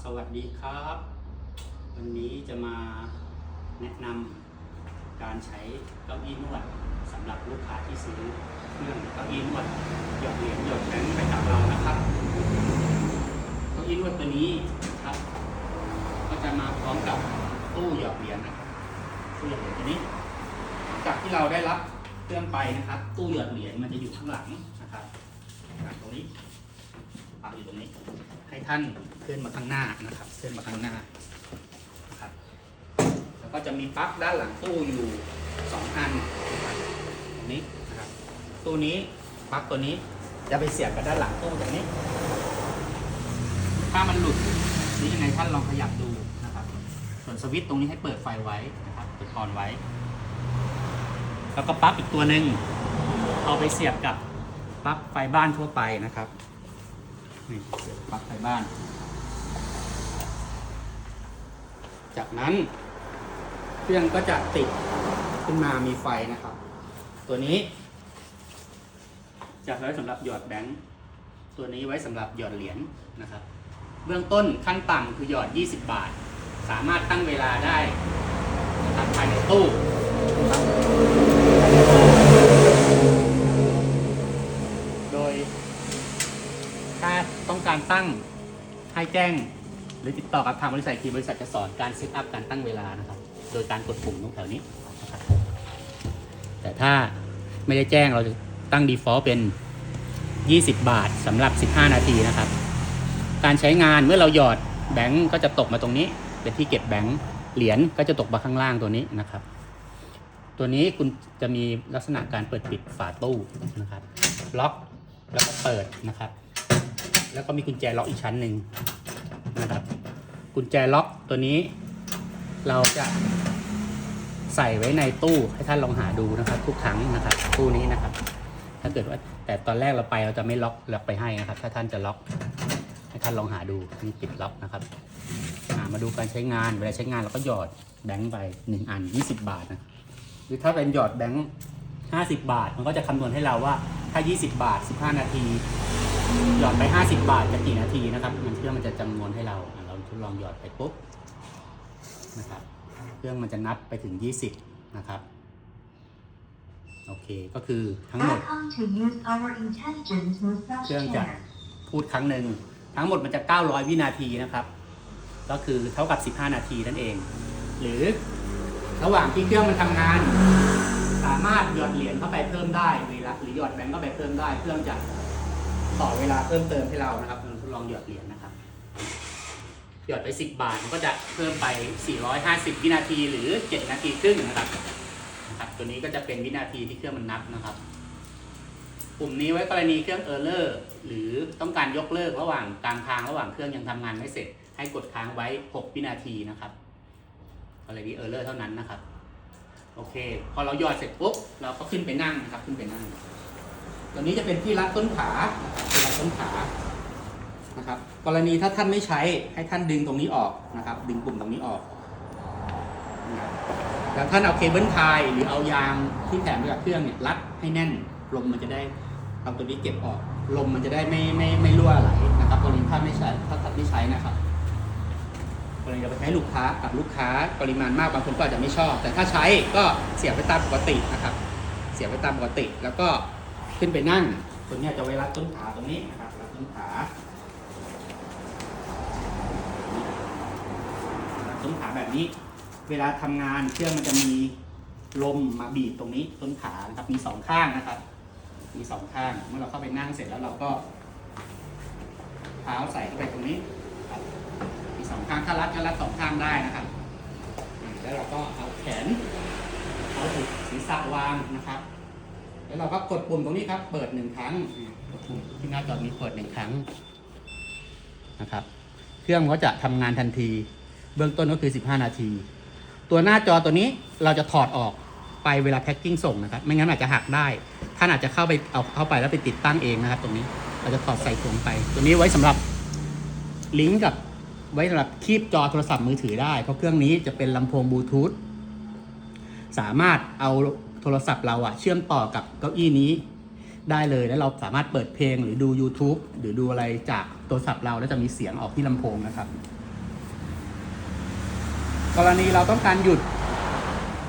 สวัสดีครับ วันนี้จะมาแนะนำการใช้เก้าอี้นวดสำหรับลูกค้าที่ซื้อเครื่องเก้าอี้นวดหยดเหรียญหยดแบงค์ไปกับเรานะครับเก้าอี้นวดตัวนี้ครับ ก็จะมาพร้อมกับตู้หยอดเหรียญนะครับตู้หยอดเหรียญตัวนี้จากที่เราได้รับเครื่องไปนะครับ ตู้หยอดเหรียญมันจะอยู่ข้างหลังนะครับตรงนี้ปักอยู่ตรงนี้ ให้ท่านเคลื่อนมาข้างหน้านะครับเคลื่อนมาข้างหน้านะครับแล้วก็จะมีปลั๊กด้านหลังตู้อยู่สองอันนะครับตรงนี้นะครับตู้นี้ปลั๊กตัวนี้จะไปเสียบกับด้านหลังตู้ตรงนี้ ถ้ามันหลุดนี่ยังไงท่านลองขยับดูนะครับ ส่วนสวิตช์ตรงนี้ให้เปิดไฟไว้นะครับเปิดออนไว้ แล้วก็ปลั๊กอีกตัวหนึ่งเอาไปเสียบกับปลั๊กไฟบ้านทั่วไปนะครับ นี่เสียบปลั๊กไฟบ้าน จากนั้นเครื่องก็จะติดขึ้นมามีไฟนะครับ ตัวนี้ จะไว้สำหรับหยอดแบงค์ตัวนี้ไว้สำหรับหยอดเหรียญนะครับ เบื้องต้นขั้นต่ำคือหยอด 20 บาท สามารถตั้งเวลาได้นะครับภายในตู้นะครับโดย ถ้า ต้องการตั้งให้แจ้ง หรือติดต่อกับทางบริษัทคีบริษัทจะสอนการเซตอัพการตั้งเวลานะครับ โดยการกดปุ่มตรงแถวนี้นะครับแต่ถ้าไม่ได้แจ้งเราจะตั้ง default เป็น 20 บาทสำหรับ 15 นาทีนะครับ การใช้งานเมื่อเราหยอดแบงก์ก็จะตกมาตรงนี้ เป็นที่เก็บแบงก์เหรียญก็จะตกมาข้างล่างตัวนี้นะครับ ตัวนี้คุณจะมีลักษณะการเปิดปิดฝาตู้นะครับ ล็อกแล้วก็เปิดนะครับ แล้วก็มีกุญแจล็อกอีกชั้นหนึ่งนะครับ กุญแจล็อกตัวนี้ เราจะใส่ไว้ในตู้ให้ท่านลองหาดูนะครับ ทุกครั้งนะครับ ตู้นี้นะครับ ถ้าเกิดว่าแต่ตอนแรกเราไปเราจะไม่ล็อกล็อกไปให้นะครับ ถ้าท่านจะล็อกให้ท่านลองหาดูนี่ปิดล็อกนะครับมาดูการใช้งานเวลาใช้งานเราก็หยอดแบงค์ไปหนึ่งอัน 20 บาทนะหรือถ้าเป็นหยอดแบงค์50 บาท มันก็จะคำนวณให้เราว่าถ้า 20 บาท 15 นาที หยอดไป 50 บาทจะกี่นาทีนะครับ มันเครื่องมันจะจำนวนให้เราอะเราทดลองหยอดไปปุ๊บนะครับ เครื่องมันจะนับไปถึง 20 นะครับ โอเค ก็คือทั้งหมด Welcome to use our intelligent massage เครื่องจะ chair. พูดครั้งหนึ่งทั้งหมดมันจะ 900 วินาทีนะครับ ก็คือเท่ากับ 15 นาทีนั่นเอง หรือระหว่างที่เครื่องมันทำงาน สามารถหยอดเหรียญเข้าไปเพิ่มได้เวลาหรือหยอดแบงก์เข้าไปเพิ่มได้ เครื่องจะ ต่อเวลาเพิ่มเติมให้เรานะครับเราทดลองหยอดเหรียญนะครับ หยอดไป 10 บาทมันก็จะเพิ่มไป 450 วินาทีหรือ 7 นาทีครึ่งนะครับนะครับ ตัวนี้ก็จะเป็นวินาทีที่เครื่องมันนับนะครับ ปุ่มนี้ไว้กรณีเครื่องเออร์เลอร์หรือต้องการยกเลิกระหว่างกลางทางระหว่างเครื่องยังทำงานไม่เสร็จ ให้กดค้างไว้ 6 วินาทีนะครับกรณีเออร์เลอร์เท่านั้นนะครับ โอเค พอเราหยอดเสร็จปุ๊บเราก็ขึ้นไปนั่งนะครับ ขึ้นไปนั่ง ตัวนี้จะเป็นที่รัดต้นขาที่รัดต้นขานะครับ กรณีถ้าท่านไม่ใช้ให้ท่านดึงตรงนี้ออกนะครับ ดึงปุ่มตรงนี้ออกแล้วท่านเอาเคเบิลไทยหรือเอายางที่แถมมากับเครื่องเนี่ยรัดให้แน่นลมมันจะได้เอาตัวนี้เก็บออก ลมมันจะได้ไม่ไม่ไม่รั่วไหลนะครับกรณีถ้านไม่ใช้ถ้าท่านไม่ใช้นะครับกรณีเราไปใช้ลูกค้ากับลูกค้าปริมาณมากบางคนก็อาจจะไม่ชอบ แต่ถ้าใช้ก็เสียบไปตามปกตินะครับ เสียบไปตามปกติ แล้วก็ ขึ้นไปนั่ง ตัวนี้จะไว้รัดต้นขาตรงนี้นะครับรัดต้นขารัดต้นขาแบบนี้ เวลาทำงานเครื่องมันจะมีลมมาบีบตรงนี้ต้นขานะครับมีสองข้างนะครับ มีสองข้างเมื่อเราเข้าไปนั่งเสร็จแล้วเราก็เท้าใส่เข้าไปตรงนี้ครับมีสองข้างถ้ารัดก็รัดสองข้างได้นะครับ แล้วเราก็เอาแขนเอาศีรษะวางนะครับ แล้วเราก็กดปุ่มตรงนี้ครับ เปิดหนึ่งครั้งกดปุ่มที่หน้าจอนี้เปิดหนึ่งครั้งนะครับ เครื่องก็จะทำงานทันที เบื้องต้นก็คือ 15 นาที ตัวหน้าจอตัวนี้เราจะถอดออกไปเวลาแพ็คกิ้งส่งนะครับ ไม่งั้นอาจจะหักได้ ท่านอาจจะเข้าไปเอาเข้าไปแล้วไปติดตั้งเองนะครับ ตรงนี้เราจะถอดใส่ถุงไป ตัวนี้ไว้สำหรับลิงก์กับไว้สำหรับคีบจอโทรศัพท์มือถือได้ เพราะเครื่องนี้จะเป็นลำโพงบลูทูธสามารถเอา โทรศัพท์เราอะเชื่อมต่อกับเก้าอี้นี้ได้เลยแล้วเราสามารถเปิดเพลงหรือดู YouTube หรือดูอะไรจากโทรศัพท์เราแล้วจะมีเสียงออกที่ลำโพงนะครับ กรณีเราต้องการหยุด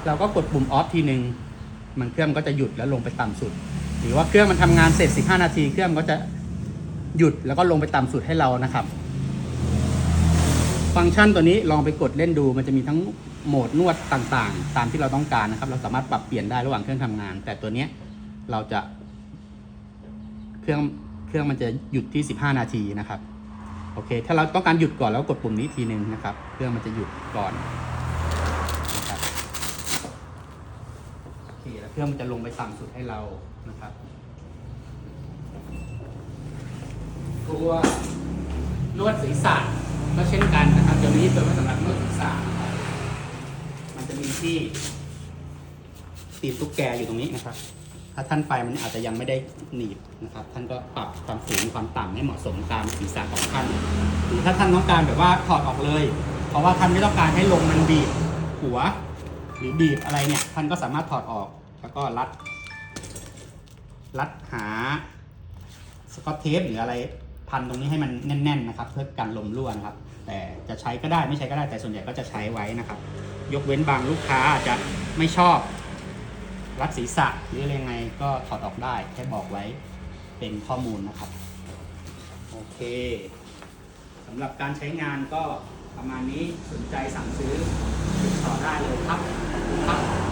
เราก็กดปุ่มออฟทีหนึ่งมันเครื่องก็จะหยุดแล้วลงไปต่ำสุด หรือว่าเครื่องมันทำงานเสร็จ 15 นาที เครื่องก็จะหยุดแล้วก็ลงไปต่ำสุดให้เรานะครับ ฟังก์ชันตัวนี้ลองไปกดเล่นดูมันจะมีทั้ง โหมดนวดต่างๆ ตามที่เราต้องการนะครับ เราสามารถปรับเปลี่ยนได้ระหว่างเครื่องทำงาน แต่ตัวเนี้ยเราจะ เครื่องเครื่องมันจะหยุดที่ 15 นาทีนะครับโอเค ถ้าเราต้องการหยุดก่อนแล้วกดปุ่มนี้ทีหนึ่งนะครับ เครื่องมันจะหยุดก่อนนะครับโอเคแล้วเครื่องมันจะลงไปต่ำสุดให้เรานะครับตัวนวดศีรษะก็เช่นกันนะครับเดี๋ยวนี้เป็นไว้สำหรับนวดศีรษะนะครับมันจะมี ที่ตีบตุ๊กแกอยู่ตรงนี้นะครับ ถ้าท่านไฟมันอาจจะยังไม่ได้หนีบนะครับ ท่านก็ปรับความสูงความต่ำให้เหมาะสมตามศีรษะของท่าน หรือถ้าท่านต้องการแบบว่าถอดออกเลย เพราะว่าท่านไม่ต้องการให้ลมมันบีบหัว หรือบีบอะไรเนี่ย ท่านก็สามารถถอดออกแล้วก็รัด รัดหาสกอตเทปหรืออะไรพันตรงนี้ให้มันแน่น ๆ นะครับ เพื่อกันลมรั่วนะครับ แต่จะใช้ก็ได้ไม่ใช้ก็ได้แต่ส่วนใหญ่ก็จะใช้ไว้นะครับ ยกเว้นบางลูกค้าอาจจะไม่ชอบรัดศีรษะหรืออะไรยังไงก็ถอดออกได้แค่บอกไว้เป็นข้อมูลนะครับ โอเคสำหรับการใช้งานก็ประมาณนี้สนใจสั่งซื้อติดต่อได้เลยครับครับ